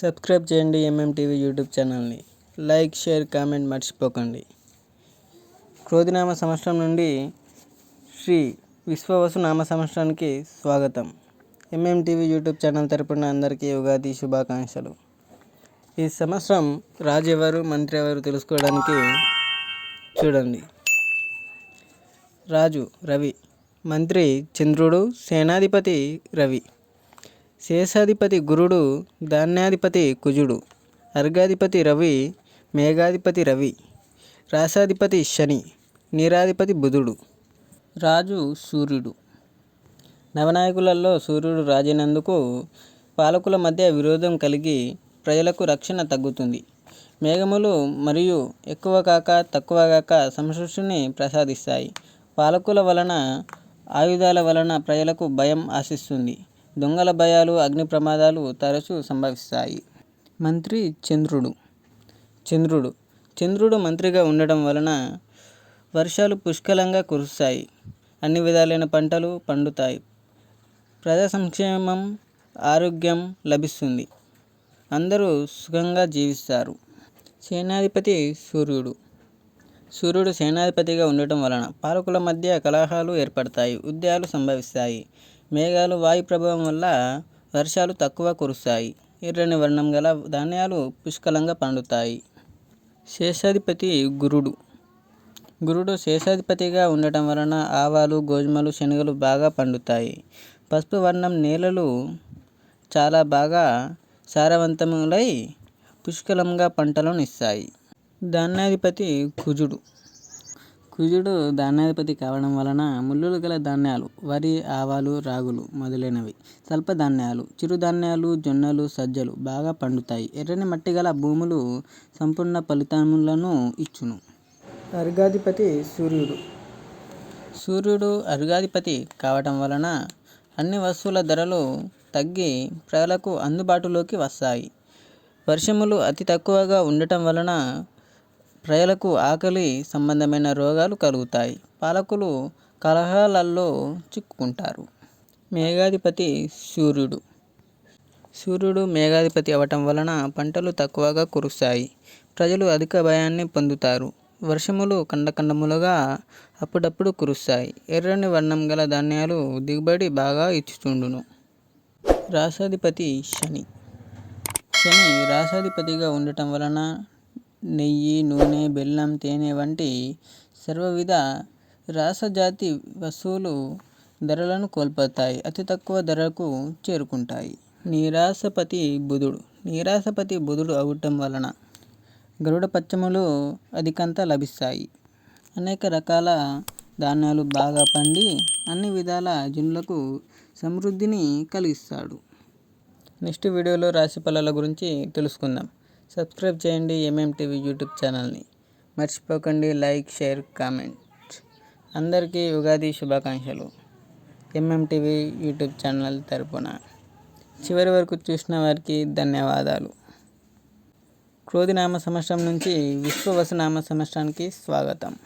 Subscribe చేయండి MMTV YouTube ఛానల్ని. Like share comment మర్చిపోకండి. క్రోధినామ సంవత్సరం నుండి శ్రీ విశ్వవసు నామ సంవత్సరానికి స్వాగతం. ఎంఎంటీవీ యూట్యూబ్ ఛానల్ తరపున అందరికీ ఉగాది శుభాకాంక్షలు. ఈ సంవత్సరం రాజు ఎవరు మంత్రి ఎవరు తెలుసుకోవడానికి చూడండి. రాజు రవి. మంత్రి చంద్రుడు సేనాధిపతి రవి. శేషాధిపతి గురుడు ధాన్యాధిపతి కుజుడు అర్ఘాధిపతి రవి మేఘాధిపతి రవి రాసాధిపతి శని నీరాధిపతి బుధుడు రాజు సూర్యుడు. నవనాయకులలో సూర్యుడు రాజైనందుకు పాలకుల మధ్య విరోధం కలిగి ప్రజలకు రక్షణ తగ్గుతుంది. మేఘములు మరియు ఎక్కువ కాక తక్కువ కాక సంసృష్టిని ప్రసాదిస్తాయి. పాలకుల వలన ఆయుధాల వలన ప్రజలకు భయం ఆశిస్తుంది. దొంగల భయాలు అగ్ని ప్రమాదాలు తరచూ సంభవిస్తాయి. మంత్రి చంద్రుడు. చంద్రుడు. చంద్రుడు మంత్రిగా ఉండడం వలన వర్షాలు పుష్కలంగా కురుస్తాయి. అన్ని విధాలైన పంటలు పండుతాయి. ప్రజా సంక్షేమం ఆరోగ్యం లభిస్తుంది. అందరూ సుఖంగా జీవిస్తారు. సేనాధిపతి సూర్యుడు. సూర్యుడు సేనాధిపతిగా ఉండటం వలన పాలకుల మధ్య కలహాలు ఏర్పడతాయి ఉద్యాలు సంభవిస్తాయి. మేఘాలు వాయు ప్రభావం వల్ల వర్షాలు తక్కువ కురుస్తాయి. ఎర్రని వర్ణం గల ధాన్యాలు పుష్కలంగా పండుతాయి. శేషాధిపతి గురుడు. గురుడు శేషాధిపతిగా ఉండటం వలన ఆవాలు గోధుమలు శనగలు బాగా పండుతాయి. పసుపు వర్ణం నేలలు చాలా బాగా సారవంతములై పుష్కలంగా పంటలను ఇస్తాయి. ధాన్యాధిపతి కుజుడు. కుజుడు ధాన్యాధిపతి కావడం వలన ముళ్ళులు గల ధాన్యాలు వరి ఆవాలు రాగులు మొదలైనవి. స్వల్ప ధాన్యాలు చిరుధాన్యాలు జొన్నలు సజ్జలు బాగా పండుతాయి. ఎర్రని మట్టి గల భూములు సంపూర్ణ ఫలితములను ఇచ్చును. అర్ఘాధిపతి సూర్యుడు. సూర్యుడు అర్ఘాధిపతి కావటం వలన అన్ని వస్తువుల ధరలు తగ్గి ప్రజలకు అందుబాటులోకి వస్తాయి. వర్షములు అతి తక్కువగా ఉండటం వలన ప్రజలకు ఆకలి సంబంధమైన రోగాలు కలుగుతాయి. పాలకులు కలహాలలో చిక్కుకుంటారు. మేఘాధిపతి సూర్యుడు. సూర్యుడు మేఘాధిపతి అవటం వలన పంటలు తక్కువగా కురుస్తాయి. ప్రజలు అధిక భయాన్ని పొందుతారు. వర్షములు ఖండఖండములుగా అప్పుడప్పుడు కురుస్తాయి. ఎర్రని వర్ణం గల ధాన్యాలు దిగుబడి బాగా ఇచ్చుచుండును. రాసాధిపతి శని. శని రాసాధిపతిగా ఉండటం వలన నెయ్యి నూనె బెల్లం తేనె వంటి సర్వవిధ రాసజాతి వస్తువులు ధరలను కోల్పోతాయి. అతి తక్కువ ధరకు చేరుకుంటాయి. నీరాసపతి బుధుడు. నీరాసపతి బుధుడు అవటం వలన గరుడ పచ్చములు అధికంత లభిస్తాయి. అనేక రకాల ధాన్యాలు బాగా పండి అన్ని విధాల జనులకు సమృద్ధిని కలిగిస్తాడు. నెక్స్ట్ వీడియోలో రాశి ఫలాల గురించి తెలుసుకుందాం. సబ్స్క్రైబ్ చేయండి ఎంఎం టీవీ యూట్యూబ్ ఛానల్ని. మర్చిపోకండి లైక్ షేర్ కామెంట్. అందరికీ ఉగాది శుభాకాంక్షలు. ఎంఎం టీవీ యూట్యూబ్ ఛానల్ తరపున. చివరి వరకు చూసిన వారికి ధన్యవాదాలు. క్రోధినామ సంవత్సరం నుంచి విశ్వవసనామ సంవత్సరానికి స్వాగతం.